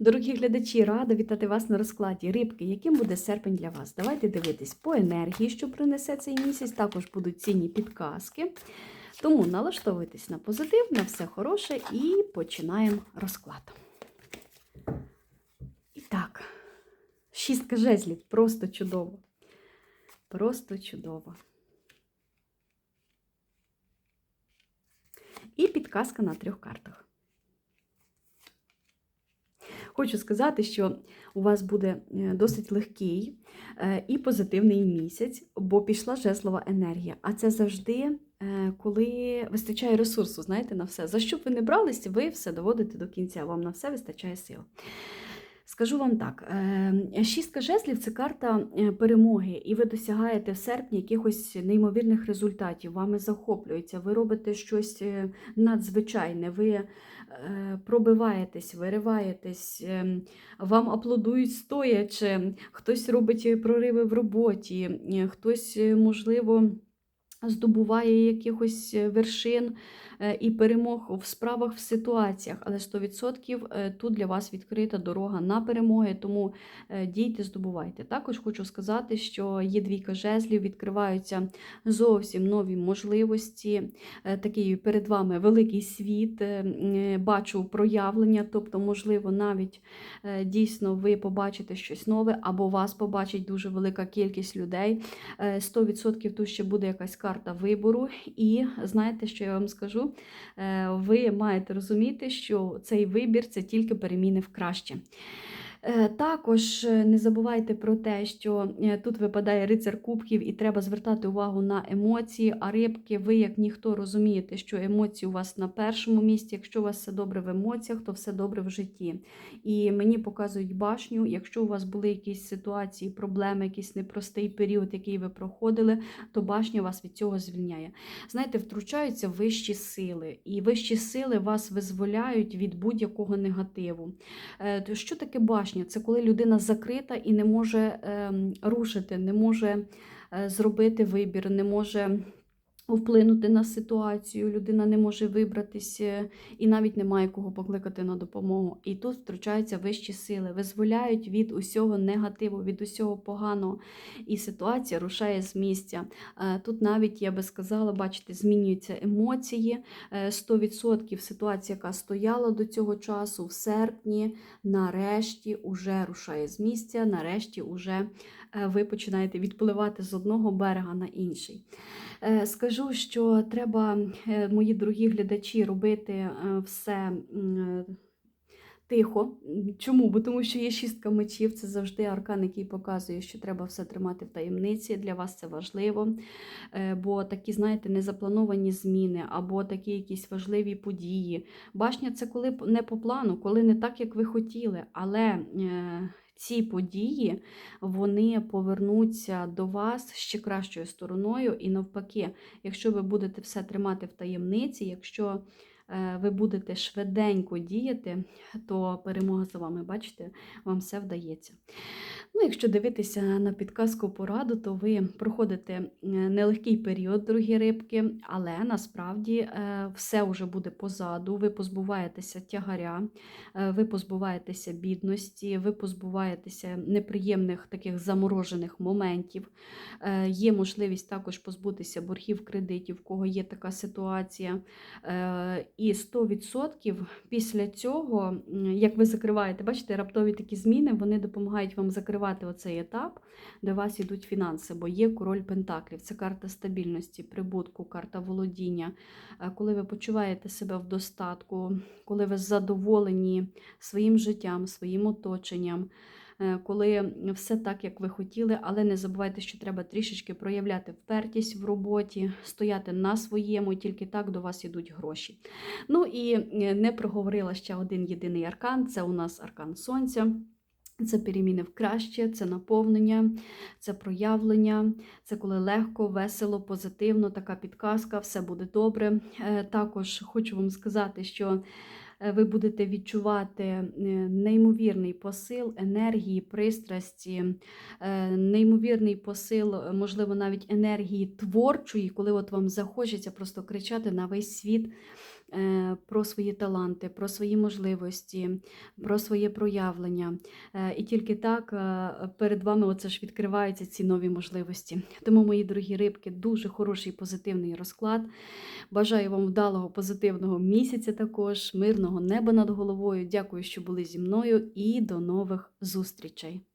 Дорогі глядачі, рада вітати вас на розкладі. Рибки, яким буде серпень для вас? Давайте дивитись по енергії, що принесе цей місяць. Також будуть цінні підказки. Тому налаштовуйтесь на позитив, на все хороше і починаємо розклад. І так, шістка жезлів просто чудово. Просто чудово. І підказка на трьох картах. Хочу сказати, що у вас буде е, досить легкий е, і позитивний місяць, бо пішла жезлова енергія. А це завжди, е, коли вистачає ресурсу, знаєте, на все. За що б ви не брались, ви все доводите до кінця, вам на все вистачає сил. Скажу вам так: е, шістка жезлів це карта е, перемоги, і ви досягаєте в серпні якихось неймовірних результатів. Вами захоплюється, ви робите щось е, надзвичайне, ви пробиваєтесь, вириваєтесь, вам аплодують стоячи, хтось робить прориви в роботі, хтось, можливо, здобуває якихось е, вершин е, і перемог в справах, в ситуаціях, але 100% е, тут для вас відкрита дорога на перемоги, тому дійте, здобувайте. Також хочу сказати, що є двійка жезлів, відкриваються зовсім нові можливості. Такий перед вами великий світ, бачу проявлення, тобто, можливо, навіть дійсно ви побачите щось нове, або вас побачить дуже велика кількість людей. Е, 100% тут ще буде якась карта вибору. І знаєте, що я вам скажу? Е, Ви маєте розуміти, що цей вибір це тільки переміни в краще. Е, Також е, не забувайте про те, що е, тут випадає рицар кубків, і треба звертати увагу на емоції. А рибки, ви, як ніхто, розумієте, що емоції у вас на першому місці. Якщо у вас все добре в емоціях, то все добре в житті. І мені показують башню. Якщо у вас були якісь ситуації, проблеми, якийсь непростий період, який ви проходили, то башня вас від цього звільняє. Знаєте, втручаються вищі сили, і вищі сили вас визволяють від будь-якого негативу. Що таке башня? Це коли людина закрита і не може ем, рушити, не може е, зробити вибір, не може вплинути на ситуацію, людина не може вибратися і навіть не має кого покликати на допомогу. І тут втручаються вищі сили, визволяють від усього негативу, від усього поганого. І ситуація рушає з місця. Е, Тут навіть, я би сказала, бачите, змінюються емоції. Е, 100% ситуація, яка стояла до цього часу, в серпні, нарешті уже рушає з місця, нарешті уже е, ви починаєте відпливати з одного берега на інший. Е, Скажу, що треба, е, мої дорогі глядачі, робити е, все е, тихо. Чому? Бо тому що є шістка мечів, це завжди аркан, який показує, що треба все тримати в таємниці. Для вас це важливо. Е, Бо такі, знаєте, незаплановані зміни або такі якісь важливі події. Башня це коли не по плану, коли не так, як ви хотіли. Але е, ці події вони повернуться до вас ще кращою стороною. І навпаки, якщо ви будете все тримати в таємниці, якщо ви будете швиденько діяти, то перемога за вами, бачите, вам все вдається. Ну, якщо дивитися на підказку пораду, то ви проходите е, нелегкий період, дорогі рибки, але насправді е, все вже буде позаду. Ви позбуваєтеся тягаря, е, ви позбуваєтеся бідності, ви позбуваєтеся неприємних таких заморожених моментів. Е, Є можливість також позбутися боргів кредитів, в кого є така ситуація. І 100% після цього, як ви закриваєте, бачите, раптові такі зміни, вони допомагають вам закривати оцей етап, де у вас йдуть фінанси, бо є король Пентаклів. Це карта стабільності, прибутку, карта володіння. Е, Коли ви почуваєте себе в достатку, коли ви задоволені своїм життям, своїм оточенням. Е, Коли все так, як ви хотіли, але не забувайте, що треба трішечки проявляти впертість в роботі, стояти на своєму, тільки так до вас йдуть гроші. Ну і е, не проговорила ще один єдиний аркан це у нас аркан Сонця. Це переміни в краще, це наповнення, це проявлення, це коли легко, весело, позитивно, така підказка, все буде добре. Е, Також хочу вам сказати, що ви будете відчувати е, неймовірний посил енергії, пристрасті, е, неймовірний посил, е, можливо, навіть енергії творчої, коли от вам захочеться просто кричати на весь світ. Е, про свої таланти, про свої можливості, про своє проявлення. Е, І тільки так е, перед вами оце ж відкриваються ці нові можливості. Тому, мої дорогі рибки, дуже хороший позитивний розклад. Бажаю вам вдалого позитивного місяця також, мирного неба над головою. Дякую, що були зі мною, і до нових зустрічей.